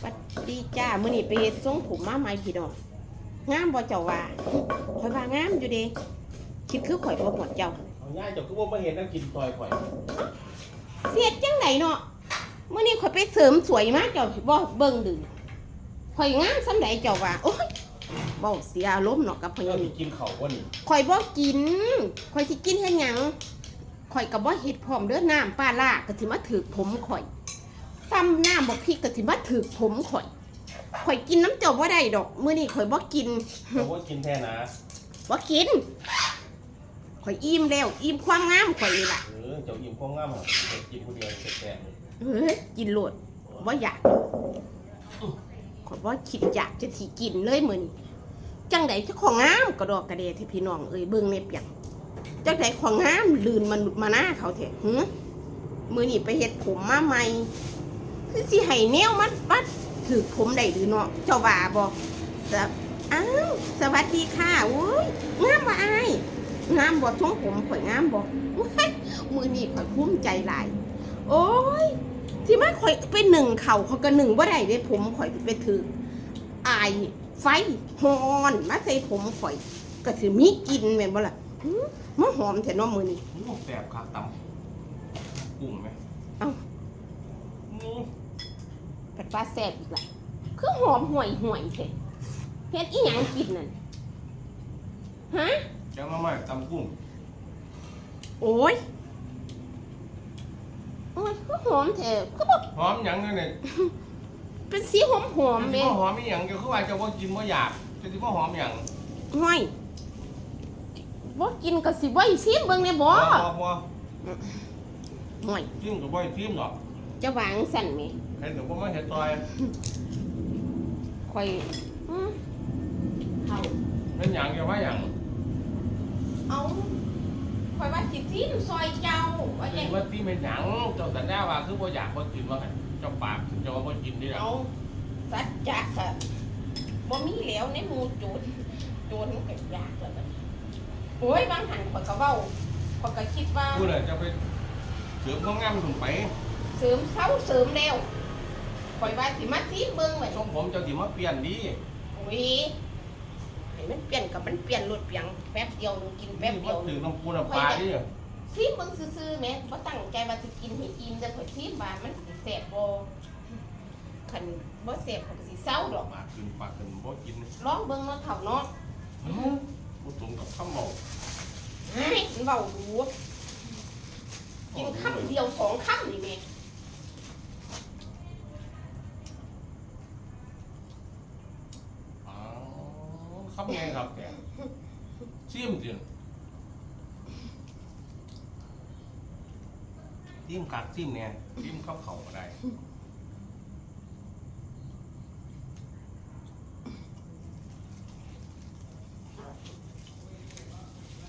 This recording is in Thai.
สวัสดีจ้ามื้อนี้ไปเฮ็ดทรงผมมาใหม่พี่น้องงามบ่เจ้าว่าข่อยว่างามอยู่เด้คิดคือข่อยบ่หมดเจ้าเอาง่ายเจ้าคือว่ามาเห็นนั่งกินซอยข่อยเสียดจังไดเนาะมื้อนี้ข่อยไปเสริมสวยมาเจ้าบ่เบิ่งดึงข่อยงามซำใดเจ้าว่าโอ๊ยเว้าเสียอารมณ์เนาะกับพ่อใหญ่เจ้านี่กินเขาวะนี่ข่อยบ่กินข่อยสิกินเฮ็ดหยังข่อยก็บ่เฮ็ดพร้อมเด้อน้ำปลาร้าก็สิมาถึกผมข่อย ตำน้ำบ่พริกก็สิมาถึกผมข่อย ข่อยกินน้ำเจ้าบ่ได้ดอก มื้อนี้ข่อยบ่กินเจ้าว่ากินแท้นะบ่กิน ข่อยอิ่มแล้ว อิ่มความงามข่อยนี่ล่ะเออเจ้าอิ่มข้องง่ามอะเจ้ากินคนเดียวแซ่บๆเลยเฮ้ยกินโลดบ่อยากดอกข่อยบ่คิดอยากจะสิกินเลยมื้อนี้จังไดเจ้าของงามกระดอกกระเดที่พี่น้องเอ้ยเบิ่งในเปียงจังไดของงามลืนมนุษย์มาหน้าเขาแท้หึมื้อนี้ไปเฮ็ดผมมาใหม่ คือสิให้แนวมันปัดถือผมได้หรือเนาะเจ้าว่าบ่สะอ้าวสวัสดีค่ะโอ้ยงามบ่อายงามบ่ทรงผมข่อยงามบ่โอ้ยมื้อนี้ข่อยภูมิใจหลาย โอ้ยที่มาข่อยไปหนึ่งเข่าเขาก็หนึ่งบ่ได้เด้ผมข่อยไปถืออายไฟฮอนมาใส่ผมข่อย ก็สิมีกลินแม่นบ่ล่ะหืมมันหอมแท้เนาะมื้อนี้นี่แซ่บคักตำกุ้งไหมเอ้าอืม ผัดปลาแซ่บอีกล่ะคือหอมห่วยห่วยแท้เฮ็ดอีหยังกินนั่นฮะเจ้ามาใหม่ตำกุ้งโอ้ยโอ้ยคือหอมแท้คือบ่หอมหยังเลยเนี่ยเป็นสีหอมหอมเจ้าๆที่แม่ว่าหอมอีหยังเจ้าคือว่าเจ้าว่ากินว่าอยากเจ้าที่ว่าหอมหยังห้อยบ่กินก็สิบ่อีซิมเบิ่งแน่บ่บ่บ่ห้อยจิ้มกับบ่จิ้มหรอกจะวางสั่นแหม ใครเดี๋ยวบ่มาเห็ดซอยข่อยอืมเอาเป็นหยังเจ้าว่าหยังเอาข่อยว่าสิซิมซอยเจ้าว่าจังว่าที่เป็นหยังเจ้าสัญญาว่าคือบ่อยากบ่กินว่าไงเจ้าปากเจ้าว่าบ่กินที่หลังเอาสัจจะค่ะบ่มีแล้วในหมู่โจรโจรมันก็ยากแล้วบัดนี้โอ้ยบางหันข่อยก็เว้าข่อยก็คิดว่า พูดเลยจะไปเสริมข้องงามถุงไปเสริมเสาเสริมแล้ว ข่อยว่าสิมาซีเบิ่งไว้ทรงผมเจ้าสิมาเปลี่ยนดีโอ้ยให้มันเปลี่ยนกับมันเปลี่ยนรถเปียงแป๊บเดียวหนึงกินแป๊บเดียวถือน้ำปูน้ำปลาดิซีเบิ่งซื่อๆแหม่บ่ตั้งใจว่าสิกินให้อิ่มแต่ข่อยซีว่ามันสิแซ่บบ่คันบ่แซ่บข่อยก็สิเศร้าดอก ปากขึ้นปากขึ้นบ่กินลองเบิ่งเนาะเฒ่าเนาะผู้สมกับข้าวเมาเฮ้ยมันเว้าดูกินคำเดียวสองคำนี่แหม่ ข้าไงครับแกชิมจริงชิมกักชิมเนี่ยชิมข้าวเข่าก็ได้